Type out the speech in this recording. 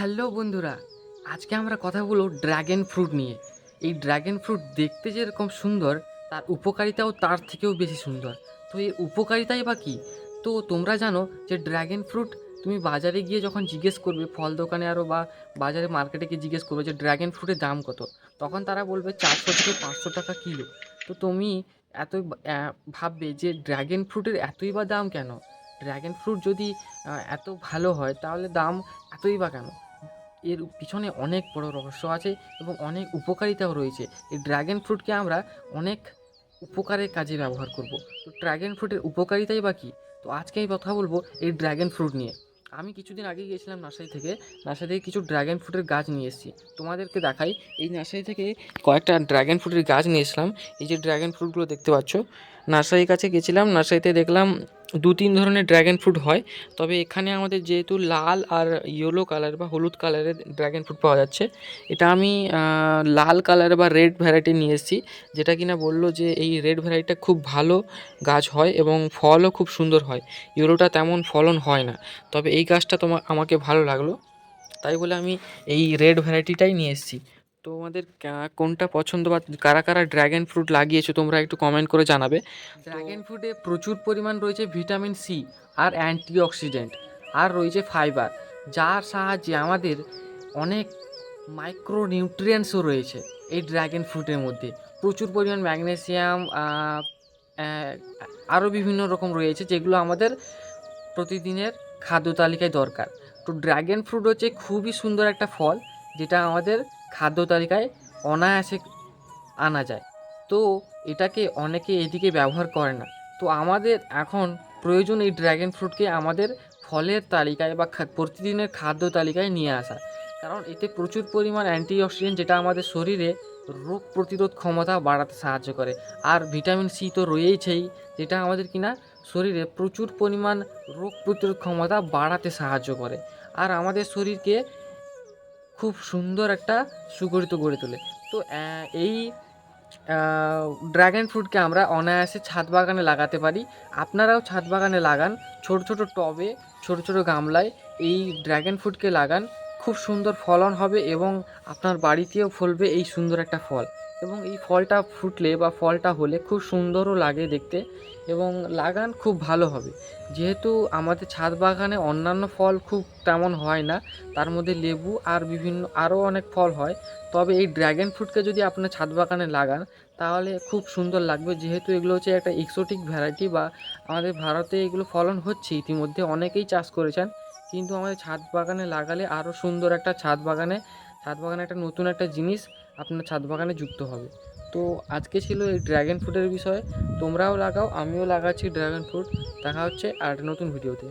Hello বন্ধুরা, আজকে আমরা কথা বলব ড্র্যাগন ফ্রুট নিয়ে। এই ড্র্যাগন ফ্রুট দেখতে যেরকম সুন্দর, তার উপকারিতাও তার থেকেও বেশি সুন্দর। তো এর উপকারিতাই বা কী? তো তোমরা জানো যে ড্র্যাগন ফ্রুট তুমি বাজারে গিয়ে যখন জিজ্ঞেস করবে, ফল দোকানে আরও বা বাজারে মার্কেটে গিয়ে জিজ্ঞেস করবে যে ড্র্যাগন ফ্রুটের দাম কত, তখন তারা বলবে চারশো থেকে পাঁচশো টাকা কিলো। তো তুমি এতই ভাববে যে ড্র্যাগন ফ্রুটের এতই বা দাম কেন? ড্র্যাগন ফ্রুট যদি এত ভালো হয়, তাহলে দাম এতই বা কেন? এর পিছনে অনেক বড় রহস্য আছে এবং অনেক উপকারিতাও রয়েছে। এই ড্র্যাগন ফ্রুটকে আমরা অনেক উপকারের কাজে ব্যবহার করব। তো ড্র্যাগন ফ্রুটের উপকারিতাই বা কী? তো আজকে আমি কথা বলব এই ড্র্যাগন ফ্রুট নিয়ে। আমি কিছুদিন আগে গিয়েছিলাম নার্সারি থেকে। নার্সারি থেকে কিছু ড্র্যাগন ফ্রুটের গাছ নিয়ে এসেছি। তোমাদেরকে দেখাই। এই নার্সারি থেকে কয়েকটা ড্র্যাগন ফ্রুটের গাছ নিয়ে এসলাম এই যে ড্র্যাগন ফ্রুটগুলো দেখতে পাচ্ছ, নার্সারির কাছে গেছিলাম। নার্সারিতে দেখলাম দু তিন ধরনের ড্র্যাগন ফ্রুট হয়। তবে এখানে আমাদের যেহেতু লাল আর ইয়েলো কালার বা হলুদ কালারের ড্র্যাগন ফ্রুট পাওয়া যাচ্ছে, এটা আমি লাল কালার বা রেড ভ্যারাইটি নিয়ে এসেছি, যেটা কিনা বলল যে এই রেড ভ্যারাইটিটা খুব ভালো গাছ হয় এবং ফলও খুব সুন্দর হয়। ইয়েলোটা তেমন ফলন হয় না। তবে এই গাছটা তোমার আমাকে ভালো লাগল। তাই বলে আমি এই রেড ভ্যারাইটিটাই নিয়ে এসেছি। তোমাদের কোনটা পছন্দ বা কারা কারা ড্র্যাগন ফ্রুট লাগিয়েছো তোমরা একটু কমেন্ট করে জানাবে। ড্র্যাগন ফ্রুটে প্রচুর পরিমাণ রয়েছে ভিটামিন সি আর অ্যান্টিঅক্সিডেন্ট আর রয়েছে ফাইবার যার সাহায্যে আমাদের অনেক মাইক্রো নিউট্রিয়েন্টসও রয়েছে এই ড্র্যাগন ফ্রুটের মধ্যে। প্রচুর পরিমাণ ম্যাগনেসিয়াম আরও বিভিন্ন রকম রয়েছে যেগুলো আমাদের প্রতিদিনের খাদ্য তালিকায় দরকার। তো ড্র্যাগন ফ্রুট হচ্ছে খুবই সুন্দর একটা ফল যেটা আমাদের খাদ্য তালিকায় অনায়াসে আনা যায়। তো এটাকে অনেকে এদিকে ব্যবহার করে না। তো আমাদের এখন প্রয়োজন এই ড্র্যাগন ফ্রুটকে আমাদের ফলের তালিকায় বা প্রতিদিনের খাদ্য তালিকায় নিয়ে আসা। কারণ এতে প্রচুর পরিমাণ অ্যান্টিঅক্সিডেন্ট যেটা আমাদের শরীরে রোগ প্রতিরোধ ক্ষমতা বাড়াতে সাহায্য করে। আর ভিটামিন সি তো রয়েছেই যেটা আমাদের কিনা শরীরে প্রচুর পরিমাণ রোগ প্রতিরোধ ক্ষমতা বাড়াতে সাহায্য করে। আর আমাদের শরীরকে খুব সুন্দর একটা সুগঠিত গড়ে তোলে। তো এই ড্র্যাগন ফ্রুটকে আমরা অনায়াসে ছাদ বাগানে লাগাতে পারি। আপনারাও ছাদ বাগানে লাগান, ছোট ছোট টবে, ছোট ছোট গামলায় এই ড্র্যাগন ফ্রুটকে লাগান। খুব সুন্দর ফলন হবে এবং আপনার বাড়িতেও ফলবে এই সুন্দর একটা ফল। এবং এই ফলটা ফুটলে বা ফলটা হলে খুব সুন্দরও লাগে দেখতে এবং লাগান খুব ভালো হবে। যেহেতু আমাদের ছাদ বাগানে অন্যান্য ফল খুব তেমন হয় না, তার মধ্যে লেবু আর বিভিন্ন আরও অনেক ফল হয়। তবে এই ড্র্যাগন ফ্রুটকে যদি আপনার ছাদ বাগানে লাগান, তাহলে খুব সুন্দর লাগবে। যেহেতু এগুলো হচ্ছে একটা এক্সোটিক ভ্যারাইটি বা আমাদের ভারতে এগুলো ফলন হচ্ছে ইতিমধ্যে, অনেকেই চাষ করেছেন। কিন্তু আমাদের ছাদ বাগানে লাগালে আরও সুন্দর একটা ছাদ বাগানে ছাদ বাগানে একটা নতুন একটা জিনিস আপনার ছাদ বাগানে যুক্ত হবে। তো আজকে ছিল এই ড্র্যাগন ফ্রুটের বিষয়ে, তোমরাও লাগাও, আমিও লাগাচ্ছি ড্র্যাগন ফ্রুট দেখা হচ্ছে আর নতুন ভিডিওতে